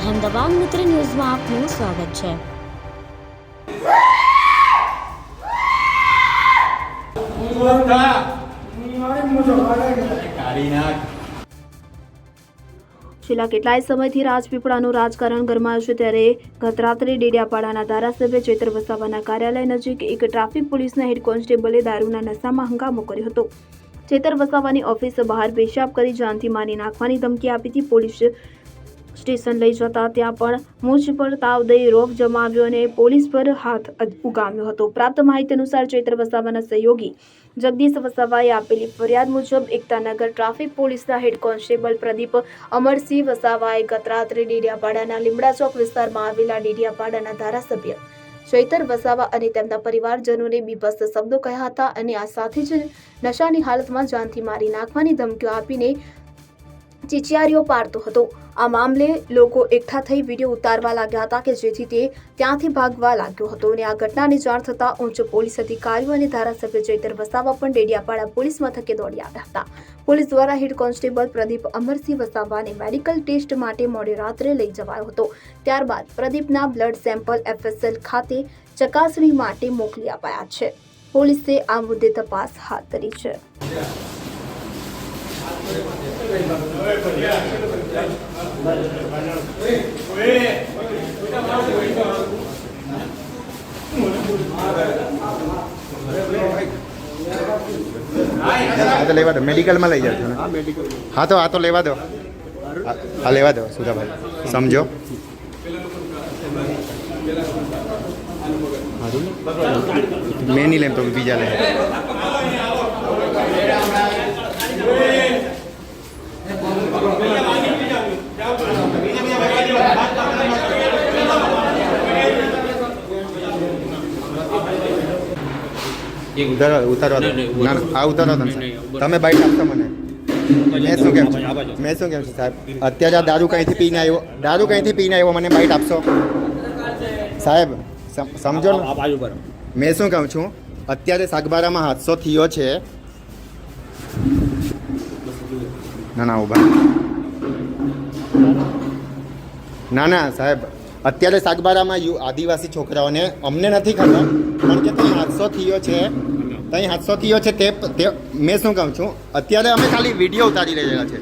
અહેમદાબાદ મિત્ર ન્યૂઝમાં આપનું સ્વાગત છે છેલ્લા કેટલાય સમયથી રાજપીપળાનું રાજકારણ ગરમાયું છે ત્યારે ગત રાત્રે ડેડિયાપાડાના ધારાસભ્ય ચેતર વસાવાના કાર્યાલય નજીક એક ટ્રાફિક પોલીસના હેડ કોન્સ્ટેબલે દારૂના નશામાં હંગામો કર્યો હતો. ચેતર વસાવાની ઓફિસ બહાર પેશાબ કરી જાનથી મારી નાખવાની ધમકી આપી હતી પોલીસ સ્ટેશન લઈ જતા ત્યાં પણ મૂછ પર તાવ દઈ રોગ જમાવ્યો અને પોલીસ પર હાથ ઉગામ્યો હતો. પ્રાપ્ત માહિતી અનુસાર ચૈત્ર વસાવાના સહયોગી જગદીશ વસાવાએ આપેલી ફરિયાદ મુજબ એકતાનગર ટ્રાફિક પોલીસના હેડ કોન્સ્ટેબલ પ્રદીપ અમરસિંહ વસાવાએ ગત રાત્રે ડેડિયાપાડાના લીમડા ચોક વિસ્તારમાં આવેલા ડેડિયાપાડાના ધારાસભ્ય ચૈતર વસાવા અને તેમના પરિવારજનોને બીભત્સ શબ્દો કહ્યા હતા અને આ સાથે જ નશાની હાલતમાં જાનથી મારી નાખવાની ધમકીઓ આપીને ચીચિયારીઓ પાડતો હતો. આ મામલે લોકો એકઠા થઈ વીડિયો ઉતારવા લાગ્યા હતા કે જેથી તે ત્યાંથી ભાગવા લાગ્યો હતો અને આ ઘટનાની જાણ થતાં ઉચ્ચ પોલીસ અધિકારીઓ અને ધારાસભ્ય ચૈતર વસાવા પણ ડેડિયાપાડા પોલીસ મથકે દોડી આવ્યા હતા. પોલીસ દ્વારા હેડ કોન્સ્ટેબલ પ્રદીપ અમરસિંહ વસાવાને મેડિકલ ટેસ્ટ માટે મોડી રાત્રે લઈ જવાયો હતો. ત્યારબાદ પ્રદીપના બ્લડ સેમ્પલ એફએસએલ ખાતે ચકાસણી માટે મોકલી અપાયા છે. પોલીસે આ મુદ્દે તપાસ હાથ ધરી છે. હા તો લેવા દો. મેડિકલમાં લઈ જાજો ને. હા તો આ તો લેવા દો. હા. લેવા દો સુધાભાઈ. સમજો. મેં નહીં લેમ તો બીજા લે. ઉતારવા ઉતારવા ના આ ઉતારવા ને તમે બાઈટ આપશો મને. મેં શું કેમ મેં શું કેમ સાહેબ? અત્યારે આ દારૂ કંઈથી પીને આવ્યો? દારૂ કંઈથી પીને આવ્યો? મને બાઈટ આપશો? સાહેબ સમજો ને. મેં શું કહું છું? અત્યારે સાગબારામાં હાદસો થયો છે. ના ના ઊભા ના ના સાહેબ. અત્યારે સાગબારામાં યુ આદિવાસી છોકરાઓને અમને નથી ખબર પણ કે ત્યાં હાદસો થયો છે. ત્યાં હાદસો થયો છે તે તે મેં શું કહું છું અત્યારે અમે ખાલી વીડિયો ઉતારી રહ્યા છે.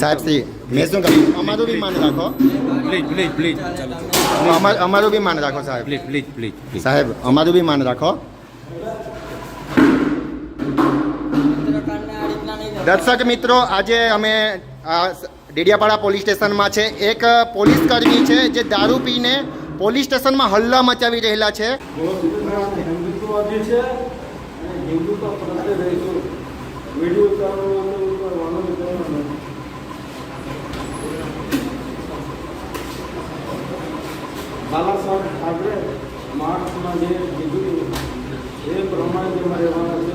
સાહેબ શ્રી મેં શું કહું અમારું બી માન રાખો. પ્લીઝ પ્લીઝ પ્લીઝ અમારું બી માન રાખો સાહેબ. પ્લીઝ પ્લીઝ પ્લીઝ સાહેબ અમારું બી માન રાખો. દર્શક મિત્રો આજે અમે આ ડેડિયાપાડા પોલીસ સ્ટેશનમાં છે. એક પોલીસ કર્મી છે જે દારૂ પીને પોલીસ સ્ટેશનમાં હલ્લા મચાવી રહેલા છે. હિન્દુત્વવાદી ઠાકરે અને જે પ્રત્યે રહીશું વીડિયો ઉતારવાનો ઉતારવાનો ઉતારવાનો બાલા સાહેબ ઠાકરે માર્ચમાં જે કીધું એ પ્રમાણે જેમાં રહેવાના છે